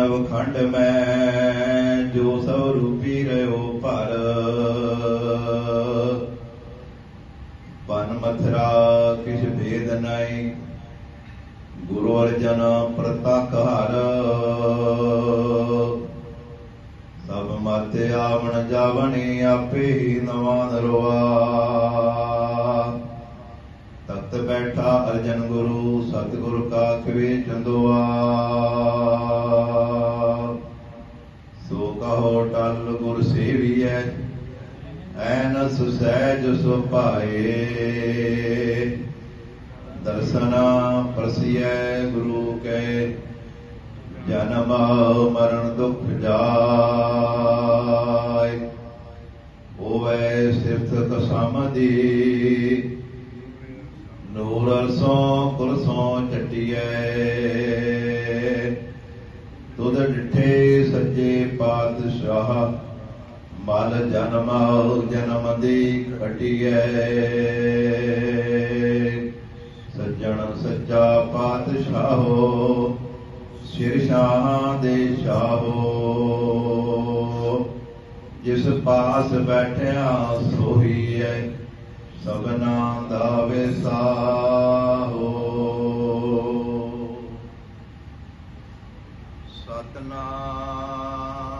ਨਵਖੰਡ ਮੈਂ, ਜੋ ਸਭ ਰੂਪੀ ਰਿਓ ਭਰ। ਬਨ ਮਥਰਾ ਕਿਛ ਭੇਦ ਨਹੀਂ, ਗੁਰੂ ਅਰਜਨ ਪ੍ਰਤਖ ਹਰ। ਸਭ ਮਤ ਆਵਣ ਜਾਵਣੀ ਆਪੇ ਹੀ ਨਵਾਂ ਨਰਵਾ ਤਖਤ ਬੈਠਾ ਅਰਜਨ ਗੁਰੂ, ਸਤਿਗੁਰ ਕਾ ਖਵੇ ਚੰਦੋਆ। ਸੁਸਹਿਜ ਸੁਭਾਏ। ਦਰਸਨਾ ਪ੍ਰਸਿਐ ਗੁਰੂ ਕੈ ਜਨਮ ਮਰਨ ਦੁਖ ਜਾਇ ਹੋਵੇ ਸਿਫਤ ਕਸਮਦੀ ਨੂਰ ਅਰਸੋਂ ਕੁਰਸੋਂ ਚਟਿਐ ਤੁਧ ਡਿਠੇ ਸੱਜੇ ਪਾਤਸ਼ਾਹ ਮਲ ਜਨਮ ਜਨਮ ਦੀ ਖਟਿਐ ਸੱਜਣ ਸੱਚਾ ਪਾਤਸ਼ਾਹੋ, ਸਿਰ ਸ਼ਾਹਾਂ ਦੇ ਸ਼ਾਹੋ ਜਿਸ ਪਾਸ ਬੈਠਿਆ ਸੋਈ ਐ ਸਭਨਾ ਦਾ ਵਿਸਾਹੋ। ਸਤਨਾਮ।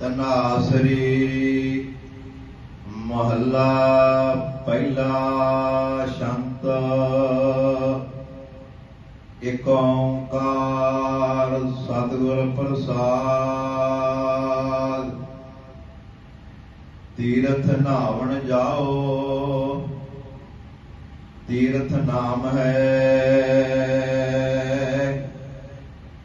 ਤਨਾਸਰੀ ਮਹੱਲਾ ਪਹਿਲਾ ਸ਼ੰਤ। ਇਕ ਓੰਕਾਰ ਸਤਿਗੁਰ ਪ੍ਰਸਾਦ। ਤੀਰਥ ਨਾਵਣ ਜਾਓ। ਤੀਰਥ ਨਾਮ ਹੈ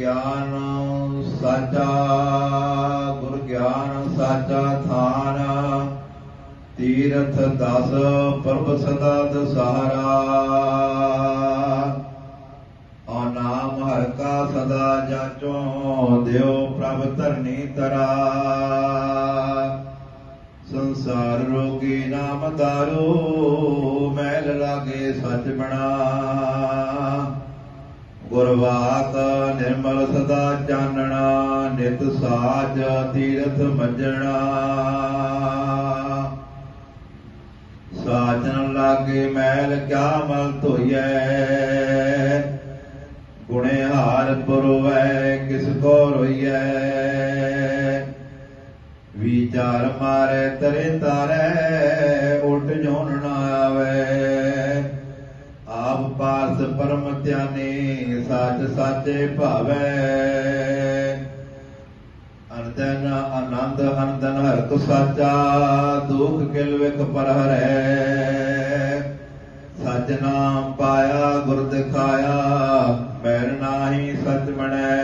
ਗਿਆਨ ਸਾਚਾ ਗੁਰ ਗਿਆਨ ਸਾਚਾ ਥਾਨ, ਤੀਰਥ ਦਸ ਪ੍ਰਭ ਸਦਾ ਦਸਹਾਰਾ ਆ ਨਾਮ ਹਰ ਕਾ ਸਦਾ ਜਾਚੋ, ਦਿਓ ਪ੍ਰਭ ਧਰਨੀ ਤਰਾ ਸੰਸਾਰ ਰੋਗੀ ਨਾਮ ਦਾਰੂ ਮੈਲ ਲਾਗੇ ਸੱਚ ਬਣਾ। ਗੁਰਵਾਕ ਨਿਰਮਲ ਸਦਾ ਚਾਨਣਾ, ਨਿਤ ਸਾਜ ਤੀਰਥ ਮੰਜਣਾ। ਸਾਜਨ ਲਾਗੇ ਮੈਲ ਕਿਆ ਮਲ ਧੋਈਐ? ਗੁਣੇ ਹਾਰ ਪੁਰਵੈ ਕਿਸ ਕੋ ਰੋਈਐ? ਵਿਚਾਰ ਮਾਰੇ ਤਰੇ ਤਾਰੇ, ਉਲਟ ਜੋਨ ਨਾ ਆਵੇ। ਆਪ ਪਰਮ ਧਿਆਨੀ, ਸੱਚ ਸਾਚੇ ਭਾਵੈ। ਅਨੰਦਨ ਆਨੰਦ ਅਨੰਦਨ ਹਰ ਕੋ ਸਾਚਾ, ਦੁਖ ਕਿਲ ਵਿਖ ਪਰ ਹਰੈ ਸਚ ਨਾਮ ਪਾਇਆ, ਗੁਰ ਦਿਖਾਇਆ ਮੈਰ ਨਾਹੀ ਸਚ ਬਣੈ।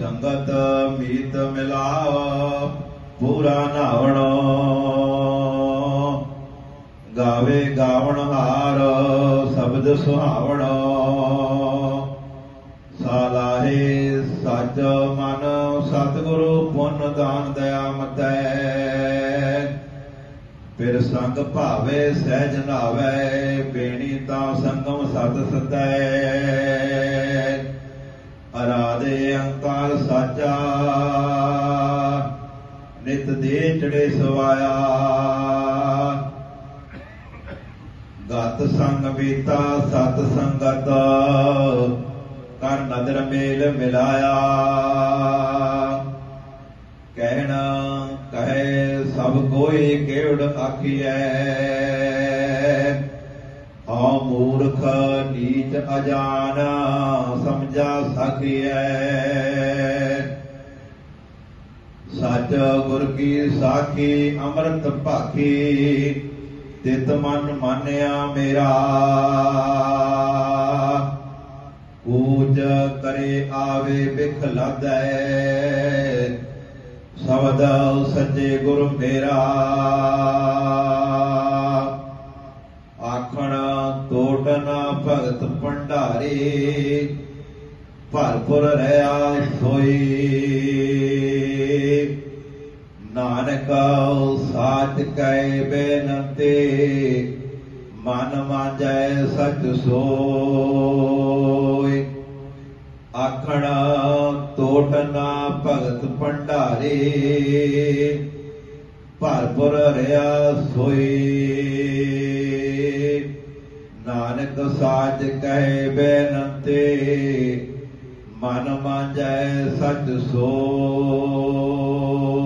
ਸੰਗਤ ਮੀਤ ਮਿਲਾਵ ਪੂਰਾ ਨਾਵਣੋ ਸ਼ਬਦ ਸੁਹਾਵਣੋ। ਸਾਲਾਹੇ ਸਚ ਮਨ, ਸਤਿਗੁਰੂ ਪੁੰਨ ਦਾਨ ਦਇਆ ਮਤੈ। ਫਿਰ ਸੰਗ ਭਾਵੇ ਸਹਿਜ ਨਾਵੇ, ਬੇਣੀ ਤਾਂ ਸੰਗਮ ਸਤ ਸਤੈ। ਅਰਾਦੇ ਅੰਕਾਰ ਸਾਚਾ, ਨਿਤ ਦੇ ਚੜੇ ਸਵਾਇਆ। ਗਤ ਸੰਗ ਬੀਤਾ, ਸਤ ਸੰਗਤ ਕਰ ਨਦਰ ਮੇਲ ਮਿਲਾਇਆ। ਕਹਿਣਾ, ਕਹੇ, ਸਭ ਕੋਈ ਕਿਵੜ ਆਖੀਐ? ਹਉ ਮੂਰਖ, ਨੀਚ ਅਜਾਨ, ਸਮਝਾ ਸਕੀਐ? ਸੱਚ ਗੁਰ ਕੀ ਸਾਖੀ, ਅੰਮ੍ਰਿਤ ਭਾਖੀ ਤਿਤ ਮਨ ਮਾਨਿਆ ਮੇਰਾ। ਕੂਚ ਕਰੇ ਆਵੇ ਬਿਖ ਲਾਦੈ। ਸ਼ਬਦ ਸੱਚੇ ਗੁਰ ਮੇਰਾ। ਆਖਣ ਤੋਟਨਾ ਭਗਤ ਭੰਡਾਰੀ। ਭਰਪੁਰ ਰਹਾ ਸੋਈ। ਨਾਨਕ ਸਾਚ ਕੈ ਬੇਨੰਤੇ, ਮਨ ਮਾਂਜੈ ਸਚ ਸੋਈ ਆਖਣ ਤੋਟਨਾ ਭਗਤ ਭੰਡਾਰੇ, ਭਰਪੁਰ ਰਿਆ ਸੋਏ ਨਾਨਕ ਸਾਚ ਕਹੇ ਬੇਨੰਤੇ, ਮਨ ਮਾਂਜੈ ਸਚ ਸੋਈ